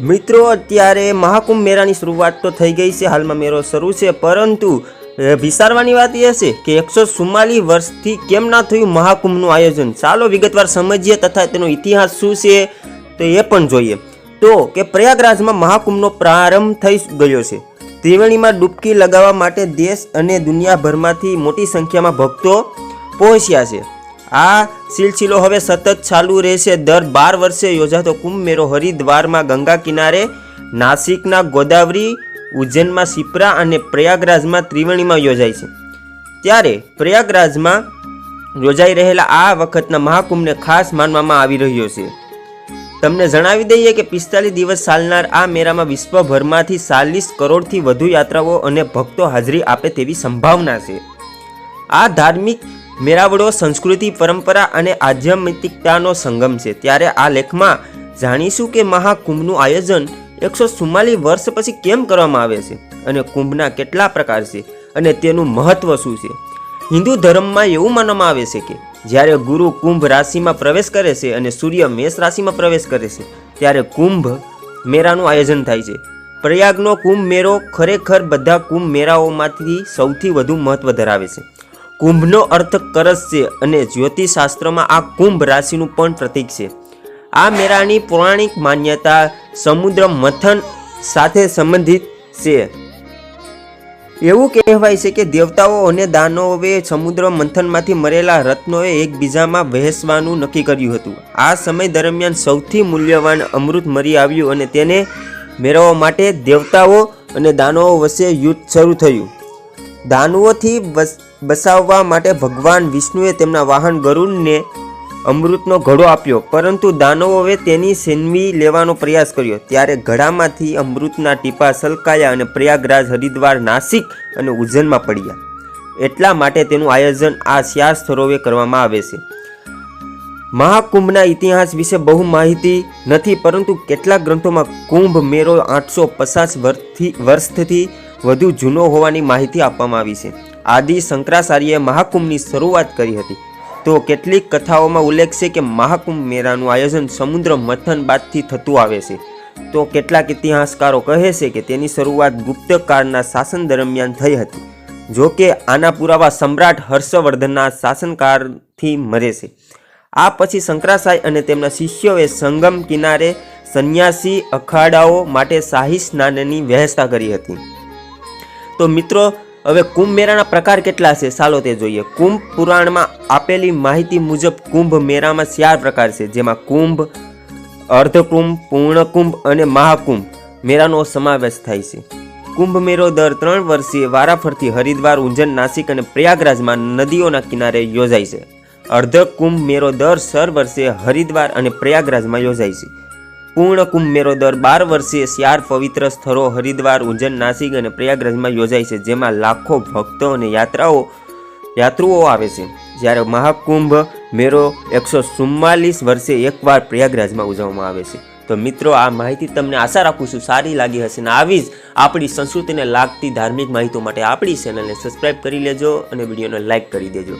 મિત્રો, અત્યારે મહાકુંભ મેળાની શરૂઆત તો થઈ ગઈ છે, હાલમાં મેળો શરૂ છે, પરંતુ વિસારવાની વાત એ છે કે એકસો ચુમ્માલીસ વર્ષથી કેમ ના થયું મહાકુંભનું આયોજન? ચાલો વિગતવાર સમજીએ તથા તેનો ઇતિહાસ શું છે તો એ પણ જોઈએ. તો કે પ્રયાગરાજમાં મહાકુંભનો પ્રારંભ થઈ ગયો છે. ત્રિવેણીમાં ડૂબકી લગાવવા માટે દેશ અને દુનિયાભરમાંથી મોટી સંખ્યામાં ભક્તો પહોંચ્યા છે. આ સિલસિલો હવે સતત ચાલુ રહેશે. દર બાર વર્ષે યોજાતો કુંભ મેળો હરિદ્વારમાં ગંગા કિનારે, નાસિકના ગોદાવરી, ઉજ્જૈનમાં સિપરા અને પ્રયાગરાજમાં ત્રિવેણીમાં યોજાય છે. ત્યારે પ્રયાગરાજમાં યોજાઈ રહેલા આ વખતના મહાકુંભને ખાસ માનવામાં આવી રહ્યો છે. તમને જણાવી દઈએ કે પિસ્તાલીસ દિવસ ચાલનાર આ મેળામાં વિશ્વભરમાંથી ચાલીસ કરોડથી વધુ યાત્રાઓ અને ભક્તો હાજરી આપે તેવી સંભાવના છે. આ ધાર્મિક મેળાવડો સંસ્કૃતિ, પરંપરા અને આધ્યાત્મિકતાનો સંગમ છે. ત્યારે આ લેખમાં જાણીશું કે મહાકુંભનું આયોજન એકસો ચુમ્માલીસ વર્ષ પછી કેમ કરવામાં આવે છે અને કુંભના કેટલા પ્રકાર છે અને તેનું મહત્વ શું છે? હિન્દુ ધર્મમાં એવું માનવામાં આવે છે કે જ્યારે ગુરુ કુંભ રાશિમાં પ્રવેશ કરે છે અને સૂર્ય મેષ રાશિમાં પ્રવેશ કરે છે, ત્યારે કુંભ મેળાનું આયોજન થાય છે. પ્રયાગનો કુંભ મેળો ખરેખર બધા કુંભ મેળાઓમાંથી સૌથી વધુ મહત્વ ધરાવે છે. કુંભનો અર્થ કરસ છે અને જ્યોતિષશાસ્ત્રમાં આ કુંભ રાશિનું પણ પ્રતીક છે. આ મેળાની પૌરાણિક માન્યતા સમુદ્ર મંથન સાથે સંબંધિત છે. એવું કહેવાય છે કે દેવતાઓ અને દાનવોએ સમુદ્ર મંથનમાંથી મરેલા રત્નોએ એકબીજામાં વહેંચવાનું નક્કી કર્યું હતું. આ સમય દરમિયાન સૌથી મૂલ્યવાન અમૃત મરી આવ્યું અને તેને મેળવવા માટે દેવતાઓ અને દાનવો વચ્ચે યુદ્ધ શરૂ થયું. દાનવોથી બસાવવા માટે ભગવાન વિષ્ણુએ તેમના વાહન ગરુડને અમૃતનો ઘડો આપ્યો. પરંતુ દાનવોએ તેની સેનવી લેવાનો પ્રયાસ કર્યો. ત્યારે ઘડામાંથી અમૃતના ટીપા સલકાયા અને પ્રયાગરાજ હરિદ્વાર નાસિક અને ઉજ્જૈનમાં પડ્યા. એટલા માટે તેનું આયોજન આ ચાર સ્થળોએ કરવામાં આવે છે. મહાકુંભના ઇતિહાસ વિશે બહુ માહિતી નથી, પરંતુ કેટલાક ગ્રંથોમાં કુંભ મેળો આઠસો પચાસ વર્ષથી વર્ષથી વધુ જૂનો હોવાની માહિતી આપવામાં આવી છે. આદિ શંકરાચાર્યએ મહાકુંભની શરૂઆત કરી હતી. તો કેટલીક કથાઓમાં ઉલ્લેખ છે કે મહાકુંભ મેળાનું આયોજન સમુદ્ર મંથન બાદથી થતું આવે છે. તો કેટલાક ઇતિહાસકારો કહે છે કે તેની શરૂઆત ગુપ્તકાળના શાસન દરમિયાન થઈ હતી. જો કે આના પુરાવા સમ્રાટ હર્ષવર્ધનના શાસનકાળથી મરે છે. આ પછી શંકરાચાર્ય અને તેમના શિષ્યોએ સંગમ કિનારે સંન્યાસી અખાડાઓ માટે શાહી સ્નાનની વ્યવસ્થા કરી હતી. તો મિત્રો હવે કુંભ મેળાના પ્રકાર કેટલા છે? ચાલો તે જોઈએ. કુંભ પુરાણમાં આપેલી માહિતી મુજબ કુંભ મેળામાં ચાર પ્રકાર છે. જેમાં કુંભ, અર્ધકુંભ, પૂર્ણકુંભ અને મહાકુંભ. મેળાનો સમાવેશ થાય છે. કુંભ મેળો દર ત્રણ વર્ષે વારાફરતી, હરિદ્વાર ઉંજન નાસિક અને પ્રયાગરાજમાં નદીઓના કિનારે યોજાય છે. અર્ધકુંભ મેળો દર સર વર્ષે હરિદ્વાર અને પ્રયાગરાજમાં યોજાય છે. પૂર્ણ કુંભ મેળો દર બાર વર્ષે ચાર પવિત્ર સ્થળો હરિદ્વાર, ઉજ્જૈન, નાસિક અને પ્રયાગરાજમાં યોજાય છે, જેમાં લાખો ભક્તો અને યાત્રાઓ યાત્રુઓ આવે છે. જ્યારે મહાકુંભ મેળો એકસો ચુમ્માલીસ વર્ષે એકવાર પ્રયાગરાજમાં ઉજવવામાં આવે છે. તો મિત્રો, આ માહિતી તમને આશા રાખું છું સારી લાગી હશે અને આવી જ આપણી સંસ્કૃતિને લાગતી ધાર્મિક માહિતી માટે આપણી ચેનલને સબસ્ક્રાઈબ કરી લેજો અને વિડીયોને લાઇક કરી દેજો.